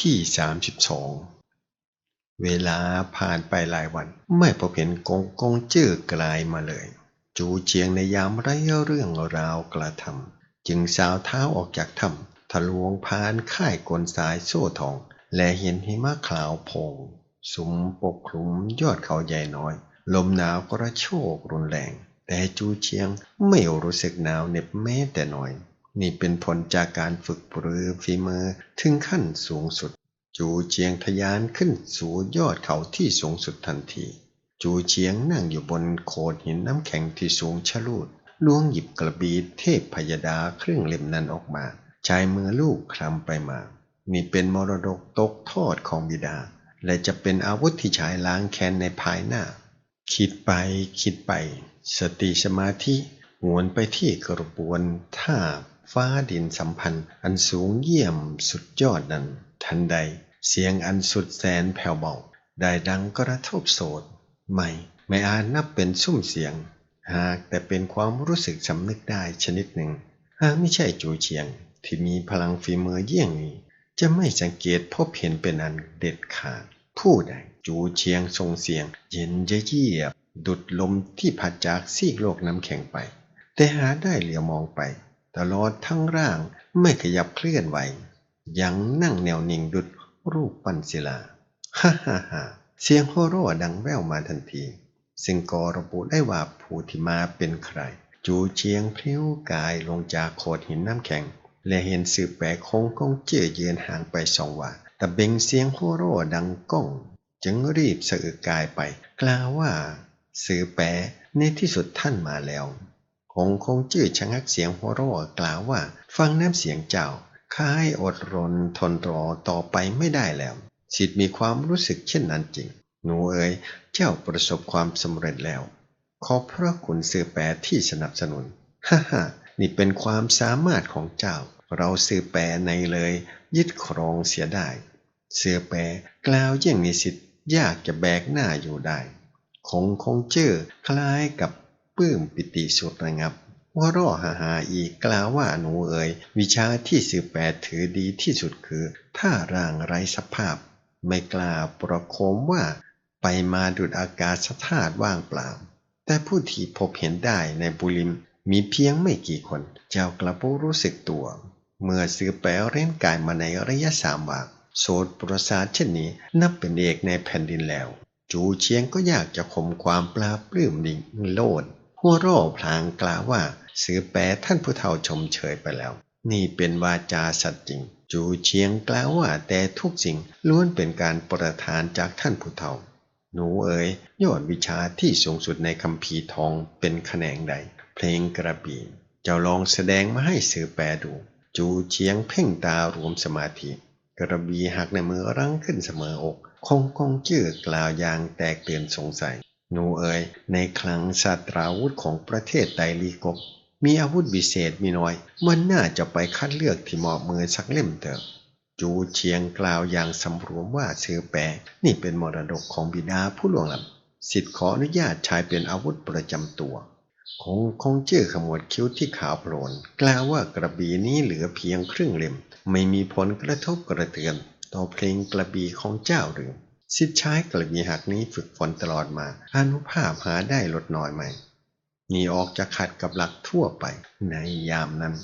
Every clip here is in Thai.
ที่ 32 เวลาผ่านไปหลายวัน ไม่พบเห็นกงกงเจื้อกลายมาเลย จูเจียงในยามไร้เรื่องราวกระทำจึงสาวเท้าออกจากถ้ำทะลวงผ่านค่ายกลสายโซ่ทอง และเห็นหิมะขาวโพงสุมปกคลุมยอดเขาใหญ่น้อย ลมหนาวกระโชกรุนแรง แต่จูเจียงไม่รู้สึกหนาวเหน็บแม้แต่น้อย นี่เป็นผลจากการฝึกปรือฝีมือถึงขั้นสูงสุด จูเจียงทะยานขึ้นสู่ยอดเขาที่สูงสุดทันที จูเจียงนั่งอยู่บนโขดหินน้ำแข็งที่สูงชะลูดล้วงหยิบกระบีเทพพยดาเครื่องเล่มนั้นออกมาใช้มือลูกคลำไปมา นี่เป็นมรดกตกทอดของบิดา และจะเป็นอาวุธที่ใช้ล้างแค้นในภายหน้า คิดไปคิดไป สติสมาธิหวนไปที่กระบวนท่า ฟ้าดินสัมพันธ์อันสูงเยี่ยมสุดยอดนั้น ทันใด เสียงอันสุดแสนแผ่วเบาได้ดังกระทบโสดไม่ ไม่อาจนับเป็นซุ้มเสียง หากแต่เป็นความรู้สึกสำนึกได้ชนิดหนึ่ง หากไม่ใช่จูเชียง ที่มีพลังฝีมือเยี่ยงนี้ จะไม่สังเกตพบเห็นเป็นอันเด็ดขาด ผู้ใดจูเชียงทรงเสียง เย็นเยียบ ดุดลมที่พัดจากซีกโลกน้ำแข็งไป แต่หาได้เหลียวมองไป ตลอดทั้งร่างไม่ขยับเคลื่อนไหว ยังนั่งแนวนิ่งดุดรูปปั้นศิลา ฮ่าฮ่าฮ่าเสียงโฮโร่ดังแว่วมาทันที ซึ่งก็ระบุได้ว่าผู้ที่มาเป็นใคร จูเชียงพลิ้วกายลงจากโขดหินน้ำแข็ง และเห็นสืบแปะคงคงเจือยืนห่างไปสองว่าแต่เบ่งเสียงโฮโร่ดังก้อง จึงรีบสะอึกกายไป กล่าวว่า สือแปะในที่สุดท่านมาแล้ว งคงจื้อชะงักเสียงโฮโร่กล่าวว่า ฟังน้ำเสียงเจ้าข้าให้อดรนทนรอต่อไปไม่ได้แล้วสิทธิ์มีความรู้สึกเช่นนั้นจริง หนูเอ๋ยเจ้าประสบความสำเร็จแล้ว ขอบพระคุณสือแปรที่สนับสนุนฮ่าฮ่านี่เป็นความสามารถของเจ้า เราสือแปรในเลย ยึดครองเสียได้เสือแปรกล่าวอย่างนิสิตยากจะแบกหน้าอยู่ได้คงคงเจอคล้ายกับ ปลื้มปิติสุดระงับว่าร่อหาหาอีกกล่าวว่าหนูเอ๋ยวิชาที่สืบแปดถือดีที่สุดคือท่าร่างไร้สภาพ ไม่กล้าประโคมว่าไปมาดุดอากาศธาตุว่างเปล่า แต่ผู้ที่พบเห็นได้ในบุริมมีเพียงไม่กี่คน เจ้ากระปูรู้สึกตัว เมื่อสืบแปลเร่นกายมาในระยะสามวาโสดประสาทเช่นนี้นับเป็นเอกในแผ่นดินแล้ว จูเชียงก็อยากจะข่มความปลาปลื้มดิ่งโลด หัวร่พลางกล่าวว่าสือแปรท่านผู้เฒ่าชมเชยไปแล้ว นี่เป็นวาจาสัตย์จริง จูเชียงกล่าวว่าแต่ทุกสิ่งล้วนเป็นการประทานจากท่านผู้เฒ่า หนูเอ๋ยยอดวิชาที่สูงสุดในคำพีทองเป็นแขนงใด เพลงกระบี่เจ้าลองแสดงมาให้สือแปรดู จูเชียงเพ่งตารวมสมาธิ กระบี่หักในมือรั้งขึ้นเสมออก คงคงจื้อกล่าวอย่างแตกเตือนสงสัย หนูเอ๋ยในคลังศาสตราวุธของประเทศไตลีกบ มีอาวุธวิเศษมีน้อย มันน่าจะไปคัดเลือกที่เหมาะมือสักเล่มเถอะ จูเชียงกล่าวอย่างสำรวมว่าซื้อแปรนี่เป็นมรดกของบิดาผู้ล่วงลับสิทธิ์ขออนุญาตใช้เป็นอาวุธประจำตัวคงคงเจื้อขมวดคิ้วที่ขาวโพลน กล่าวว่ากระบี่นี้เหลือเพียงครึ่งเล่ม ไม่มีผลกระทบกระเทือน ต่อเพลงกระบี่ของเจ้าหรือ สิทธิ์ใช้กระบี่หักนี้ฝึกฝนตลอดมาอนุภาพหาได้ลดน้อยไหมนี่ออกจะขัดกับหลักทั่วไปในยามนั้น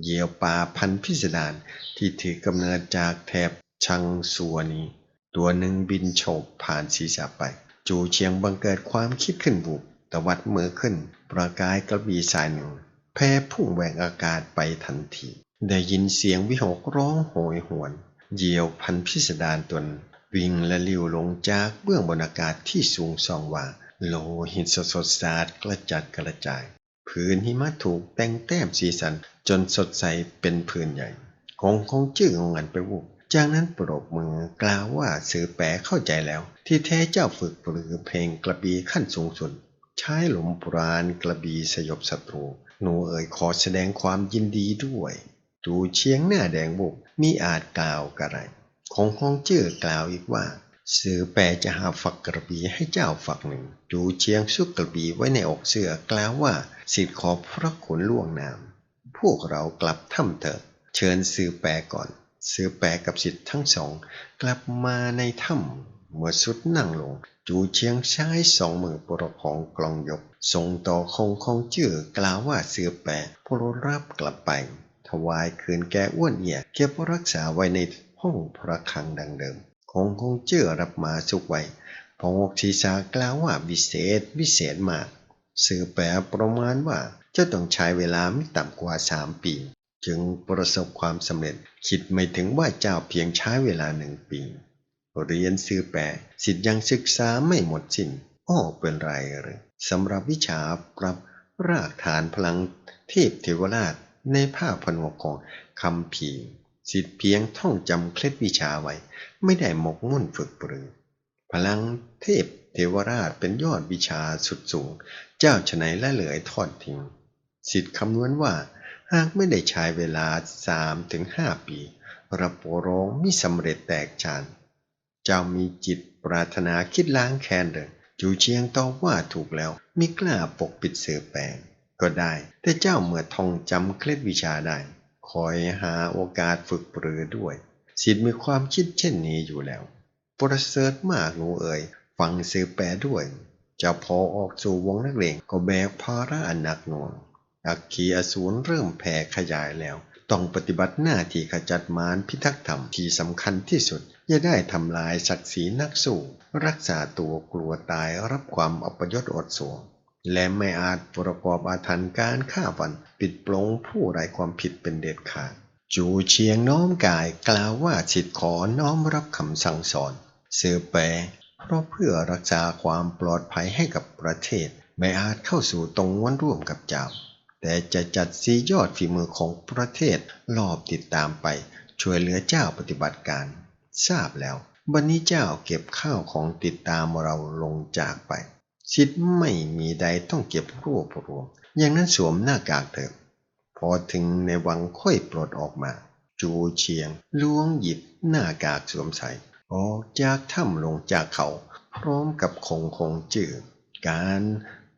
เหยี่ยวป่าพันพิสดารที่ถือกำเนิดจากแถบชังสัวนี้ ตัวหนึ่งบินโฉบผ่านศีรษะไป จูเชียงบังเกิดความคิดขึ้นบุกตวัดมือขึ้น ประกายกระบี่สายหนึ่งแพ้พุ่งแหวกอากาศไปทันที ได้ยินเสียงวิหกร้องโหยหวนเหยี่ยวพันพิสดารตน วิ่งและลิ้วลงจากเบื้องบนอากาศที่สูงสองว่า โลหิตสดสดสาดกระจัดกระจาย ผืนหิมะถูกแต่งแต้มสีสันจนสดใสเป็นผืนใหญ่คงคงจื้องงงันไปวุบจากนั้นปรบมือกล่าวว่าสือแปรเข้าใจแล้ว ที่แท้เจ้าฝึกปรือเพลงกระบีขั้นสูงสุดใช้หลมปราณกระบีสยบศัตรู หนูเอ๋ยขอแสดงความยินดีด้วยจูเชียงหน้าแดงบุกมีอาจกล่าวกระไร คงคงจื้อกล่าวอีกว่า สือแปรจะหาฝักกระบี่ให้เจ้าฝักหนึ่ง จูเชียงซุกกระบี่ไว้ในอกเสื้อกล่าวว่าสิทธิ์ขอพระขุนล่วงนาม พวกเรากลับถ้ำเถอะเชิญสือแปรก่อนเสือแปะกับสิทธิ์ทั้งสอง กลับมาในถ้ำเมื่อสุดนั่งลง จูเชียงใช้สองมือประคองกลองยกส่งต่อคงคงจื่อกล่าวว่าเสือแปะผู้รับกลับไปถวายคืนแก่อ้วนเอี่ยเก็บรักษาไว้ใน ห้องพระคลังดังเดิมคงคงเจื่อรับมาสุกไว้พองกศีสากล่าวว่าวิเศษวิเศษมากเสือแปะประมาณว่าจะต้องใช้เวลาไม่ต่ำกว่าสามปี จึงประสบความสำเร็จคิดไม่ถึงว่าเจ้าเพียงใช้เวลาหนึ่งปีเรียนซื้อแปลสิทธิ์ยังศึกษาไม่หมดสิน้นอ้อเป็นไรหรือสำหรับวิชาปรับรากฐานพลังเทพเทวราชในภาพผนวกของคำผี สิทธิ์เพียงท่องจำเคล็ดวิชาไว้ ไม่ได้หมกมุ่นฝึกปรือพลังเทพเทวราชเป็นยอดวิชาสุดสูง เจ้าฉนัยและเหลือทอดทิ้งสิทธิ์คำนวณว่า หากไม่ได้ใช้เวลาสามถึงห้าปี รับปรองมิสำเร็จแตกฉาน เจ้ามีจิตปรารถนาคิดล้างแค้นเดิจูเชียงตอบว่าถูกแล้วมิกล้าปกปิดเสือแปลงก็ได้แต่เจ้าเมื่อท่องจำเคล็ดวิชาได้ คอยหาโอกาสฝึกปรือด้วยสิทธิ์มีความคิดเช่นนี้อยู่แล้ว ประเสริฐมากหนูเอ๋ยฟังเสือแปลด้วยเจ้าพอออกสู่วงนักเลงก็แบกภาระอันหนักหน่วงอักขีอสูรเริ่มแผ่ขยายแล้ว ต้องปฏิบัติหน้าที่ขจัดมารพิทักษ์ธรรมที่สำคัญที่สุด อย่าได้ทำลายศักดิ์ศรีนักสู้ รักษาตัวกลัวตายรับความอัปยศอดสูง และไม่อาจประกอบอาถรรพ์การฆ่าฟัน ปิดปลงผู้ไร้ความผิดเป็นเด็ดขาด จูเชียงน้อมกายกล่าวว่าสิทธิขอน้อมรับคำสั่งสอน เสือแปรเพราะเพื่อรักษาความปลอดภัยให้กับประเทศ ไม่อาจเข้าสู่ตรงวันร่วมกับเจ้า แต่จะจัดซียอดฝีมือของประเทศรอบติดตามไป ช่วยเหลือเจ้าปฏิบัติการ ทราบแล้วบันนี้เจ้าเก็บข้าวของติดตามเราลงจากไป ชิดไม่มีใดต้องเก็บรวบรวม อย่างนั้นสวมหน้ากากเถิดพอถึงในวังค่อยปลดออกมา จูเชียงล้วงหยิบหน้ากากสวมใส่ ออกจากถ้ำลงจากเขา พร้อมกับคงคงจื่อการ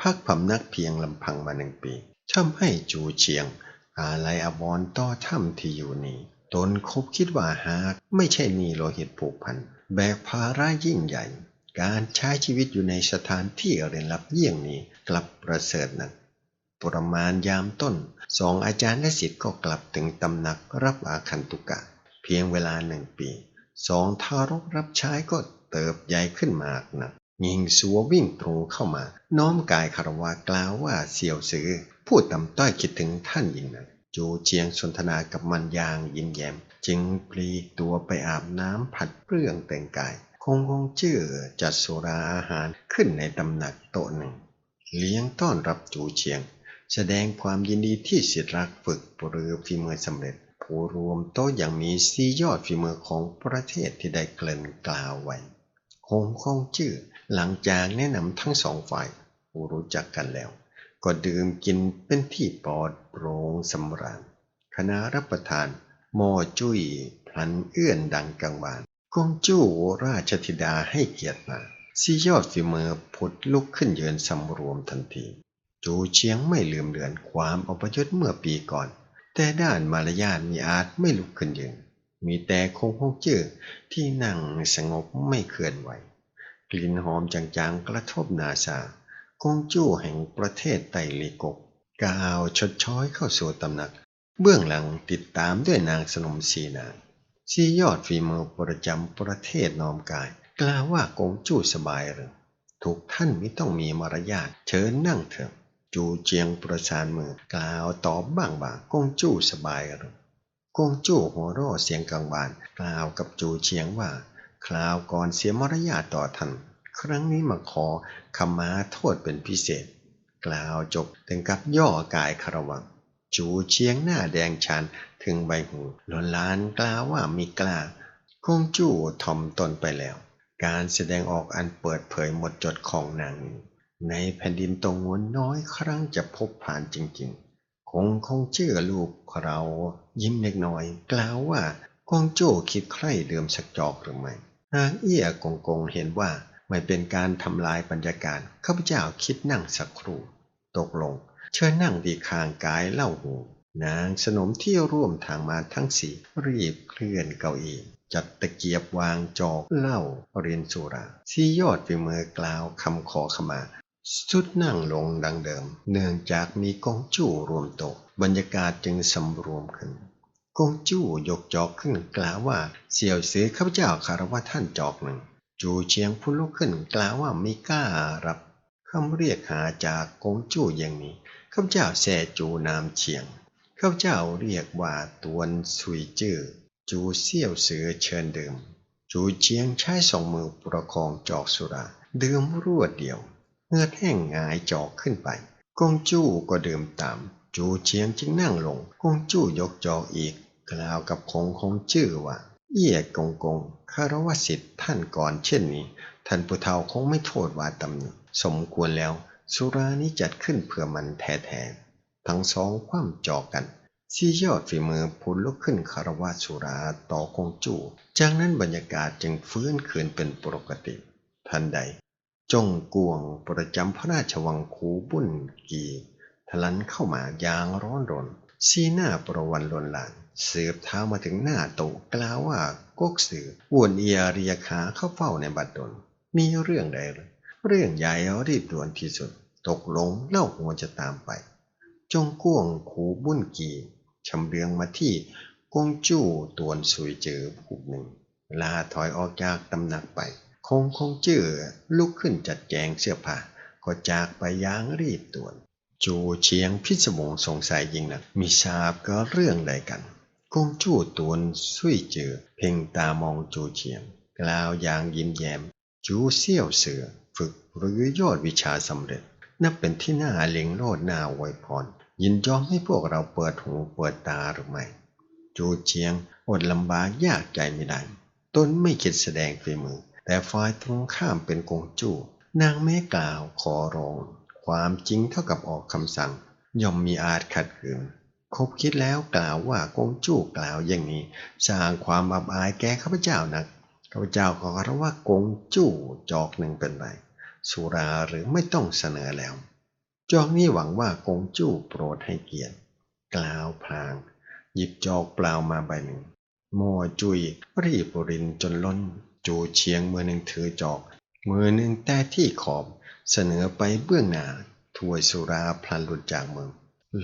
พักพำนักเพียงลำพังมาหนึ่งปีทำให้จูเชียง อาลัยอวรต่อถ้ำที่อยู่นี้ ตนคบคิดว่าหากไม่ใช่มีโลหิตผูกพัน แบกภาระยิ่งใหญ่ การใช้ชีวิตอยู่ในสถานที่เรียนลับเยี่ยงนี้กลับประเสริฐนักประมาณยามต้นสองอาจารย์และศิษย์ก็กลับถึงตำหนักรับอาคันตุกะ เพียงเวลาหนึ่งปีสองทารกรับใช้ก็เติบใหญ่ขึ้นมากนะยิงสัววิ่งตรงเข้ามา น้อมกายคารวากล่าวว่าเสี่ยวซือ พูดต่ำต้อยคิดถึงท่านยิงนักจูเจียงสนทนากับมันยางยิ้มแย้ม จึงปลีกตัวไปอาบน้ำผัดเปลืองแต่งกาย คงคงเชื่อจัดสุราอาหารขึ้นในตำหนักโต๊ะหนึ่ง เลี้ยงต้อนรับจูเชียง แสดงความยินดีที่สิทธิรักฝึกปรือฝีมือสำเร็จ ผู้รวมโต๊ะอย่างมีซียอดฝีมือของประเทศที่ได้เกริ่นกล่าวไว้คงคงชื่อหลังจากแนะนำทั้งสองฝ่ายผู้รู้จักกันแล้ว ก็ดื่มกินเป็นที่ปลอดโปร่งสำราญคณะรับประทานหม้อจุ้ยพลันเอื้อนดังกังวาน กงจู้ราชธิดาให้เกียรติมาซียอดฝีมือผุดลุกขึ้นยืนสำรวมทันที จูเชียงไม่ลืมเลือนความอพยศเมื่อปีก่อน แต่ด้านมารยาทมีอาจไม่ลุกขึ้นยืนมีแต่คงคงเจือที่นั่งสงบไม่เคลื่อนไหว กลิ่นหอมจางๆกระทบนาซากงจู้แห่งประเทศไตลีกกกาวชดช้อยเข้าสู่ตำหนัก เบื้องหลังติดตามด้วยนางสนมสีนาง ซียอดฝีมือประจำประเทศนอมกาย กล่าวว่ากงจู้สบายหรือถูกท่านไม่ต้องมีมารยาทเชิญนั่งเถอะ จูเจียงประสานมือกล่าวตอบบ้างบางกงจู้สบายหรือกงจู้หัวราะเสียงกังวาน กล่าวกับจูเชียงว่า คราวก่อนเสียมารยาทต่อท่านครั้งนี้มาขอขมาโทษเป็นพิเศษ กล่าวจบถึงกับย่อกายคารวัง จูเชียงหน้าแดงชัน ถึงใบหูหลนลานกล่าวว่ามีกล้าคงจู้ทอมตนไปแล้ว การแสดงออกอันเปิดเผยหมดจดของนางในแผ่นดินตรงวนน้อยครั้งจะพบผ่านจริงๆ คงคงเชื่อลูกเรายิ้มเล็กน้อย กล่าวว่าคงโจ้คิดใคร่เดิมสักจอกหรือไม่นางเอี้ยกงกงเห็นว่าไม่เป็นการทำลายบรรยากาศข้าพเจ้าคิดนั่งสักครู่ ตกลง เชิญนั่งดีคางกายเล่าหูนางสนมที่ร่วมทางมาทั้งสี่รีบเคลื่อนเก้าอี้จัดตะเกียบวางจอกเหล้าเรียนสุราซียอดฝีมือกล่าวคำขอขมาสุดนั่งลงดังเดิม เนื่องจากมีกองจู้รวมโตะบรรยากาศจึงสำรวมขึ้นกงจู้ยกจอกขึ้นกล่าวว่าเสี่ยวเสือข้าพเจ้าคารวะท่านจอกหนึ่ง จูเชียงพูดลุกขึ้นกล่าวว่าไม่กล้ารับคำเรียกหาจากกงจู้อย่างนี้ ข้าพเจ้าแส่จูนามเชียง ข้าพเจ้าเรียกว่าตวนสุยจื้อจูเสี่ยวเสือเชิญดื่ม จูเชียงใช้สองมือประคองจอกสุราดื่มรวดเดียวเงือแห้งงายจอกขึ้นไปกงจู้ก็ดื่มตาม จูเชียงจึงนั่งลงกงจู้ยกจอกอีก กล่าวกับคงคงชื่อว่า เอี้ยกงกงคารวสิทธิ์ท่านก่อนเช่นนี้ ท่านผู้เฒ่าคงไม่โทษว่าตำหนิสมควรแล้ว สุรานี้จัดขึ้นเพื่อมันแท้ๆทั้งสองคว่ำจอกกันซียอดฝีมือพูนลุกขึ้นคารวะสุราต่อคงจู้จากนั้นบรรยากาศจึงฟื้นคืนเป็นปกติ ทันใด จงกวงประจำพระราชวังคูบุ่นกีทะลันเข้ามาอย่างร้อนรนสีหน้าประวันลนลานสืบเท้ามาถึงหน้าโตะกล่าวว่ากกสืออ้วนเอียเรียขาเข้าเฝ้าในบัดดลมีเรื่องใดหรือ เรื่องใหญ่รีบด่วนที่สุด ตกลงเล่าหัวจะตามไป จงก้วงขูบุ่นกีชำเลืองมาที่กงจู้ตวนสุยเจอผูกหนึ่ง ลาถอยออกจากตำหนักไป คงคงเจือลุกขึ้นจัดแจงเสื้อผ้าก็จากไปอยางรีบด่วน จูเชียงพิศวงสงสัยยิงนักมีทราบก็เรื่องใดกันกงจู้ตวนสุยเจอ เพ่งตามองจูเชียง กล่าวอย่างยิ้มแย้มจูเซี่ยวเสือ ฝึกหรือยอดวิชาสำเร็จ นับเป็นที่น่าเล็งโลดหน้าไวพร ยินยอมให้พวกเราเปิดหูเปิดตาหรือไม่ จูเชียงอดลำบากยากใจไม่ได้ตนไม่คิดแสดงฝีมือ แต่ฝ่ายตรงข้ามเป็นกงจู้นางแม่กล่าวขอร้อง ความจริงเท่ากับออกคำสั่ง ย่อมมีอาจขัดขืนคบคิดแล้วกล่าวว่ากงจู้กล่าวอย่างนี้ สร้างความอับอายแก่ข้าพเจ้านัก ข้าพเจ้าขอรับว่ากงจู้จอกหนึ่งเป็นไรสุราหรือไม่ต้องเสนอแล้ว จอกนี้หวังว่ากงจู้โปรดให้เกียรติกล่าวพลาง หยิบจอกเปล่ามาใบหนึ่งโม่จุยรีบรินจนล้น จูเชียงมือหนึ่งถือจอก มือหนึ่งแต่ที่ขอบเสนอไปเบื้องหน้าถ้วยสุราพลันหลุดจากมือ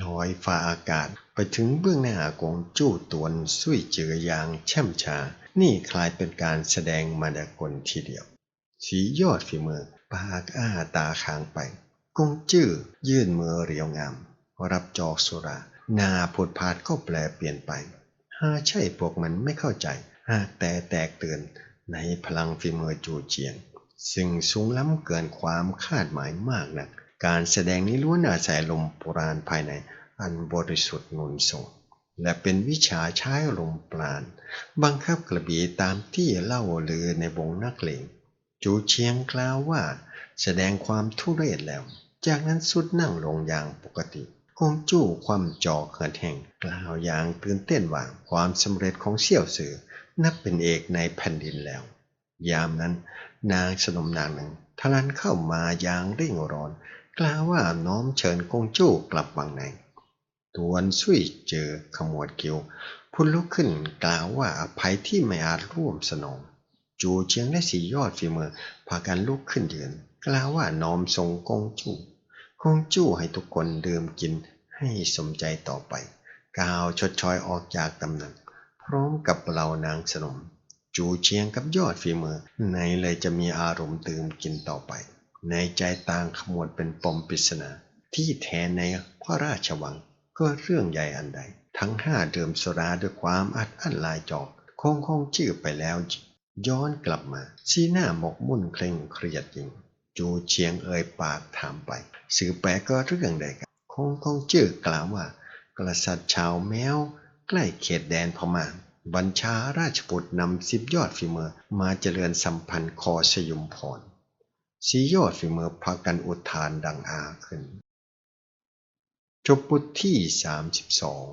ลอยฟ้าอากาศไปถึงเบื้องหน้ากงจู้ตวนสุยเจือยางแช่มชา นี่คลายเป็นการแสดงมายากลทีเดียว สียอดฝีมือ ปากอ้าตาค้างไป กงจื้อยื่นมือเรียวงาม รับจอกสุราหน้าผดพาดก็แปลเปลี่ยนไปหาใช่พวกมันไม่เข้าใจ หากแต่แตกเตือนในพลังฝีมือจูเจียง ซึ่งสูงล้ำเกินความคาดหมายมากนัก การแสดงนี้ล้วนอาศัยลมโบราณภายในอันบริสุทธิ์นุนส่ง และเป็นวิชาใช้ลมปราณบังคับกระบี่ตามที่เล่าลือในวงนักเลงจูเชียงกล่าวว่าแสดงความทุเรศแล้ว จากนั้นสุดนั่งลงอย่างปกติคงจู้ความจอเขินแห่งกล่าวอย่างตื่นเต้นว่าความสำเร็จของเสี่ยวสือนับเป็นเอกในแผ่นดินแล้ว ยามนั้น นางสนมนางหนึ่งทะลันเข้ามาอย่างเร่งร้อน กล่าวว่าน้อมเชิญกงจู้กลับวังใน ตวนสุยเจอขมวดคิ้วพูดลุกขึ้นกล่าวว่าอภัยที่ไม่อาจร่วมสนอง จูเชียงและสียอดฝีมือพากันลุกขึ้นยืนกล่าวว่าน้อมทรงกงจู้กงจู้ให้ทุกคนดื่มกินให้สมใจต่อไปกล่าวชดชอยออกจากตำหนัก พร้อมกับเหล่านางสนม จูเชียงกับยอดฝีมือในเลยจะมีอารมณ์ดื่มกินต่อไป ในใจต่างขมวดเป็นปมปริศนาที่แท้ในพระราชวัง ก็เรื่องใหญ่อันใด ทั้งห้าเดื่มสราด้วยความอัดอั้นลายจอกคงคงชื่อไปแล้ว ย้อนกลับมาสีหน้าหมกมุ่นเคร่งเครียดยิ่งจูเชียงเอ่ยปากถามไป สื่อแปลก็เรื่องใดกันคงคงชื่อกล่าวว่า กษัตริย์ชาวแมว ใกล้เขตแดนพม่าบัญชาราชบุตรนำสิบยอดฝีมือมาเจริญสัมพันธ์คอสยุมพรสียอดฝีมือพากันอุทานดังอาขึ้น จบบทที่สามสิบสอง